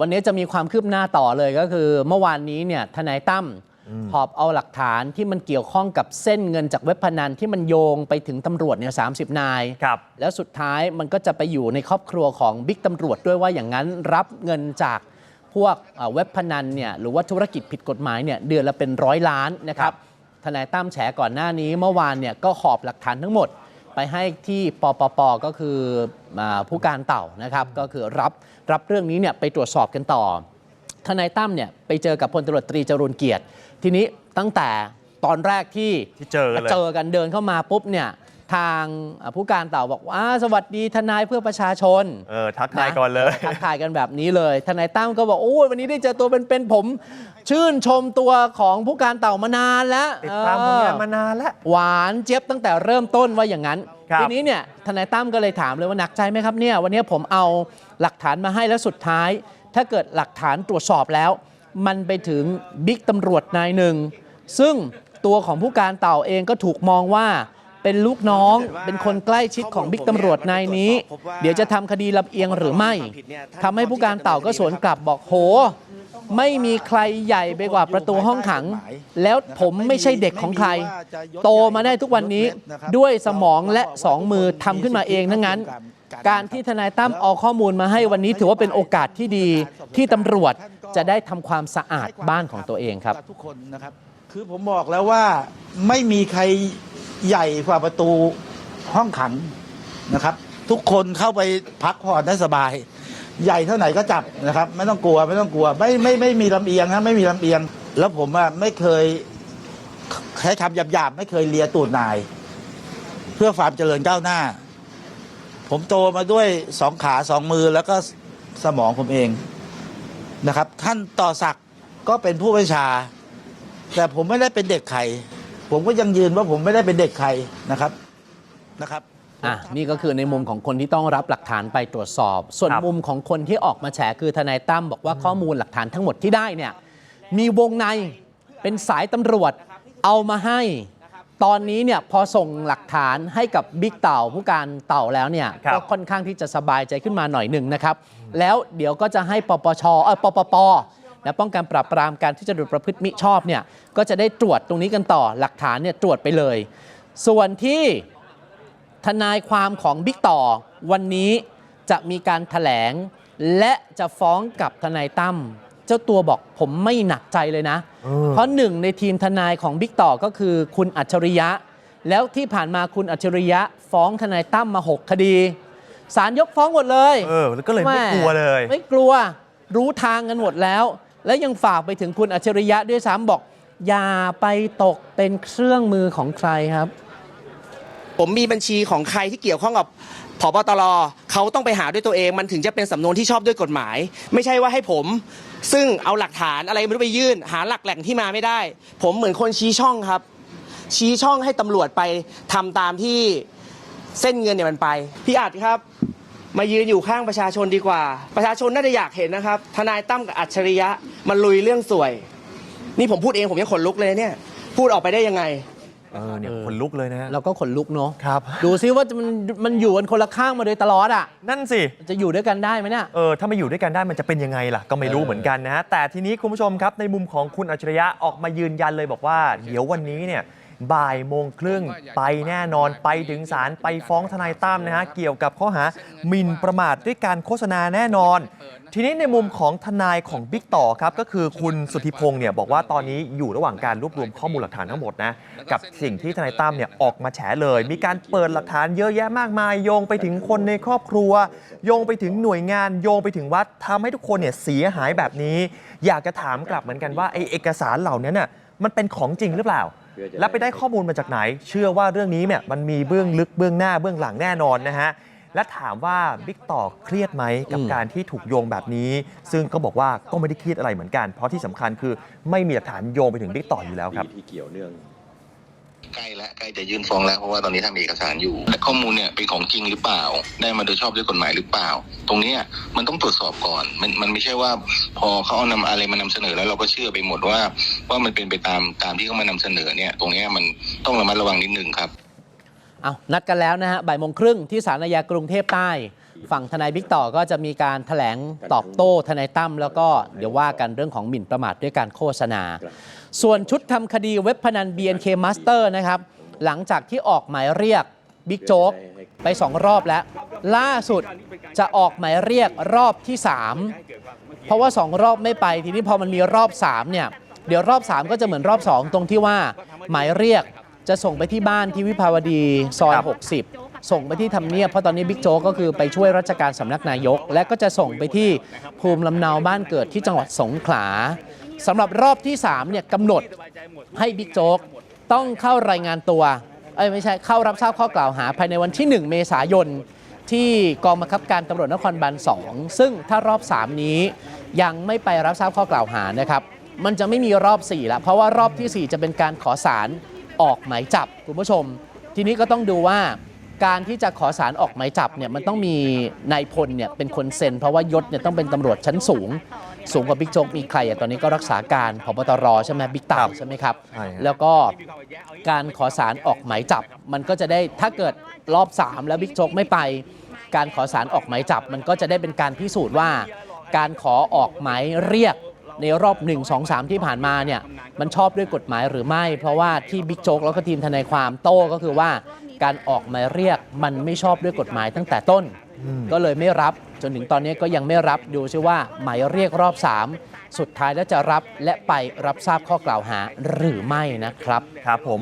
วันนี้จะมีความคืบหน้าต่อเลยก็คือ เมื่อวานนี้เนี่ยทนายตั้มหอบเอาหลักฐานที่มันเกี่ยวข้องกับเส้นเงินจากเว็บพนันที่มันโยงไปถึงตำรวจเนี่ยสานาย ครับ แล้วสุดท้ายมันก็จะไปอยู่ในครอบครัวของบิ๊กตำรวจด้วยว่าอย่างนั้นรับเงินจากพวกเอ่อเว็บพนันเนี่ยหรือว่าธุรกิจผิดกฎหมายเนี่ยเดือนละเป็นร้อยล้านนะครับ ทนายตั้มแฉก่อนหน้านี้เมื่อวานเนี่ยก็หอบหลักฐานทั้งหมด ไปให้ที่ปปปก็คืออาผู้การเต่านะครับก็คือรับรับเรื่องนี้เนี่ยไปตรวจสอบกันต่อทนายตั้มเนี่ยไปเจอกับพลตำรวจตรีจรูนเกียรติ ทีนี้ตั้งแต่ตอนแรกที่ที่เจอกันเลยเจอกันเดินเข้ามาปุ๊บเนี่ย ทางอ่าผู้การเต่าบอกว่าสวัสดีทนายเพื่อประชาชนเออทักทายก่อนเลยทักทายกันแบบนี้เลย ทนายตั้มก็บอกโอ้ยวันนี้ได้เจอตัวเป็นๆผม ชื่นชมตัวของผู้การเต่ามานานแล้วติดตามผลงานเออมานานแล้วหวานเจี๊ยบตั้งแต่เริ่มต้นว่าอย่างนั้นครับทีนี้เนี่ยทนายตั้มก็เลยถามเลยว่าหนักใจไหมครับเนี่ยวันนี้ผมเอาหลักฐานมาให้แล้วสุดท้าย ถ้าเกิดหลักฐานตรวจสอบแล้ว มันไปถึงบิ๊กตำรวจนายหนึ่งซึ่งตัวของผู้การเต่าเองก็ถูกมองว่า เป็นลูกน้อง เป็นคนใกล้ชิดของบิ๊กตำรวจนายนี้ เดี๋ยวจะทำคดีลำเอียงหรือไม่ทำให้ผู้การเต่าก็สวนกลับบอกโห ไม่มีใครใหญ่ไปกว่าประตูห้องขัง แล้วผมไม่ใช่เด็กของใคร โตมาได้ทุกวันนี้ด้วยสมองและสองมือทำขึ้นมาเองทั้งนั้น การที่ทนายตั้มเอาข้อมูลมาให้วันนี้ถือว่าเป็นโอกาสที่ดีที่ตำรวจจะได้ทำความสะอาดบ้านของตัวเองครับทุกคนนะครับคือผมบอกแล้วว่าไม่มีใคร ใหญ่กว่าประตูห้องขังนะครับ ทุกคนเข้าไปพักผ่อนได้สบาย ใหญ่เท่าไหร่ก็จับนะครับ ไม่ต้องกลัวไม่ต้องกลัว ไม่ไม่ไม่มีลำเอียงนะไม่มีลำเอียง แล้วผมอะไม่เคยใช้คำหยาบๆไม่เคยเลียตูดนาย เพื่อความเจริญก้าวหน้า ผมโตมาด้วยสองขาสองมือแล้วก็สมองผมเองนะครับ ท่านต่อศักดิ์ก็เป็นผู้บัญชา แต่ผมไม่ได้เป็นเด็กใคร ผมก็ยังยืนว่าผมไม่ได้เป็นเด็กใครนะครับนะครับ อะนี่ก็คือในมุมของคนที่ต้องรับหลักฐานไปตรวจสอบ ส่วนครับ มุมของคนที่ออกมาแฉคือทนายตั้มบอกว่าข้อมูลหลักฐานทั้งหมดที่ได้เนี่ยมีวงในเป็นสายตำรวจเอามาให้ ตอนนี้เนี่ยพอส่งหลักฐานให้กับบิ๊กเต่าผู้การเต่าแล้วเนี่ยครับ ก็ค่อนข้างที่จะสบายใจขึ้นมาหน่อยหนึ่งนะครับ แล้วเดี๋ยวก็จะให้ปปชเออปปป และป้องกันปราบปรามการที่จะดุประพฤติมิชอบเนี่ยก็จะได้ตรวจตรงนี้กันต่อหลักฐานเนี่ยตรวจไปเลย ส่วนที่ทนายความของบิ๊กต่อวันนี้จะมีการถแถลง และจะฟ้องกับทนายตั้มเจ้าตัวบอกผมไม่หนักใจเลยนะเออเพราะหนึ่งในทีมทนายของบิ๊กต่อก็คือคุณอัจฉริยะ แล้วที่ผ่านมาคุณอัจฉริยะ ฟ้องทนายตั้มมา 6 คดีศาลยกฟ้องหมดเลย เออแล้วก็เลยไม่กลัวเลย ไม่กลัวรู้ทางกันหมดแล้ว และยังฝากไปถึงคุณอัจฉริยะด้วยซ้ำบอก อย่าไปตกเป็นเครื่องมือของใครครับ ผมมีบัญชีของใครที่เกี่ยวข้องกับผบตรเขาต้องไปหาด้วยตัวเองมันถึงจะเป็นสำนวนที่ชอบด้วยกฎหมาย ไม่ใช่ว่าให้ผม ซึ่งเอาหลักฐานอะไรไม่รู้ไปยื่น หาหลักแหล่งที่มาไม่ได้ ผมเหมือนคนชี้ช่องครับ ชี้ช่องให้ตำรวจไปทำตามที่เส้นเงินเนี่ยมันไป พี่อัดครับ มายืนอยู่ข้างประชาชนดีกว่า ประชาชนน่าจะอยากเห็นนะครับ ทนายตั้มกับอัจฉริยะมันลุยเรื่องสวย นี่ผมพูดเองผมยังขนลุกเลยเนี่ย พูดออกไปได้ยังไง เออเนี่ยคนลุกเลยนะฮะ เราก็ขนลุกเนาะครับ ดูซิว่ามันมันอยู่กันคนละข้างมาโดยตลอดอะนั่นสิ จะอยู่ด้วยกันได้ไหมเนี่ย เออถ้ามาอยู่ด้วยกันได้มันจะเป็นยังไงล่ะ ก็ไม่รู้เออเหมือนกันนะฮะแต่ทีนี้คุณผู้ชมครับในมุมของคุณอัจฉริยะออกมายืนยันเลยบอกว่า เดี๋ยววันนี้เนี่ย บ่ายโมงครึ่งไปแน่นอนไปถึงศาลไปฟ้องทนายตั้มนะฮะเกี่ยวกับข้อหาหมิ่นประมาทด้วยการโฆษณาแน่นอน ทีนี้ในมุมของทนายของบิ๊กต่อครับก็คือคุณสุธิพงศ์เนี่ยบอกว่าตอนนี้อยู่ระหว่างการรวบรวมข้อมูลหลักฐานทั้งหมดนะกับสิ่งที่ทนายตั้มเนี่ยออกมาแฉเลย มีการเปิดหลักฐานเยอะแยะมากมาย โยงไปถึงคนในครอบครัว โยงไปถึงหน่วยงาน โยงไปถึงวัดทำให้ทุกคนเนี่ยเสียหายแบบนี้ อยากจะถามกลับเหมือนกันว่าไอเอกสารเหล่านี้น่ะมันเป็นของจริงหรือเปล่า แล้วไปได้ข้อมูลมาจากไหน เชื่อว่าเรื่องนี้เนี่ยมันมีเบื้องลึกเบื้องหน้าเบื้องหลังแน่นอนนะฮะและถามว่าบิ๊กต่อเครียดไหมกับอืมการที่ถูกโยงแบบนี้ ซึ่งก็บอกว่าก็ไม่ได้เครียดอะไรเหมือนกัน เพราะที่สำคัญคือไม่มีหลักฐานโยงไปถึงบิ๊กต่ออยู่แล้วครับที่เกี่ยวเนื่อง ใกล้และใกล้จะยื่นฟ้องแล้วเพราะว่าตอนนี้ทำเอกสารอยู่ และข้อมูลเนี่ยเป็นของจริงหรือเปล่า ได้มาโดยชอบด้วยกฎหมายหรือเปล่า ตรงเนี้ยมันต้องตรวจสอบก่อน มันมันไม่ใช่ว่าพอเขาเอานำอะไรมานำเสนอแล้วเราก็เชื่อไปหมดว่า ว่ามันเป็นไปตามตามที่เขามานำเสนอเนี่ย ตรงเนี้ยมันต้องระมัดระวังนิดนึงครับเอานัดกันแล้วนะฮะบ่ายโมงครึ่งที่ศาลอาญากรุงเทพใต้ ฝั่งทนายบิ๊กต่อก็จะมีการแถลงตอบโต้ทนายตั้มแล้วก็เดี๋ยวว่ากันเรื่องของหมิ่นประมาทด้วยการโฆษณา ส่วนชุดทำคดีเว็บพนัน BNK Master นะครับ หลังจากที่ออกหมายเรียกบิ๊กโจ๊กไปสองรอบแล้ว ล่าสุดจะออกหมายเรียกรอบที่ 3 เพราะว่า 2 รอบไม่ไปทีนี้พอมันมีรอบ3เนี่ยเดี๋ยวรอบ 3 ก็จะเหมือนรอบ 2 ตรงที่ว่าหมายเรียกจะส่งไปที่บ้านที่วิภาวดีซอยครับ60 ส่งไปที่ทำเนียบเพราะตอนนี้บิ๊กโจ๊กก็คือไปช่วยราชการสำนักนายก และก็จะส่งไปที่ภูมิลำเนาบ้านเกิดที่จังหวัดสงขลา สำหรับรอบที่3เนี่ยกำหนดให้บิ๊กโจ๊กต้องเข้ารายงานตัวเอ้ยไม่ใช่เข้ารับทราบข้อกล่าวหาภายในวันที่ 1 เมษายนที่กองบังคับการตำรวจนครบาล2ซึ่งถ้ารอบ 3 นี้ยังไม่ไปรับทราบข้อกล่าวหานะครับ มันจะไม่มีรอบ4แล้วเพราะว่ารอบทีสี่ 4 จะเป็นการขอสารออกหมายจับคุณผู้ชม ทีนี้ก็ต้องดูว่าการที่จะขอสารออกหมายจับเนี่ยมันต้องมีนายพลเนี่ยเป็นคนเซ็น เพราะว่ายศเนี่ยต้องเป็นตำรวจชั้นสูง สูงกว่าบิ๊กโจ๊กมีใครอะตอนนี้ก็รักษาการพบตรใช่ไหมบิ๊กครัเต่าบใช่ไหมครับ ใช่ครับ แล้วก็การขอสารออกหมายจับ มันก็จะได้ถ้าเกิดรอบ 3 แล้วบิ๊กโจ๊กไม่ไป การขอสารออกหมายจับ มันก็จะได้เป็นการพิสูจน์ว่า การขอออกหมายเรียกในรอบ 1 2 3 ที่ผ่านมาเนี่ยมันชอบด้วยกฎหมายหรือไม่ เพราะว่าที่บิ๊กโจ๊กแล้วก็ทีมทนายความโต้ก็คือว่า การออกหมายเรียกมันไม่ชอบด้วยกฎหมายตั้งแต่ต้น ก็เลยไม่รับจนถึงตอนนี้ก็ยังไม่รับดูซิว่าหมายเรียกรอบ 3 สุดท้ายแล้วจะรับและไปรับทราบข้อกล่าวหาหรือไม่นะครับ ครับผม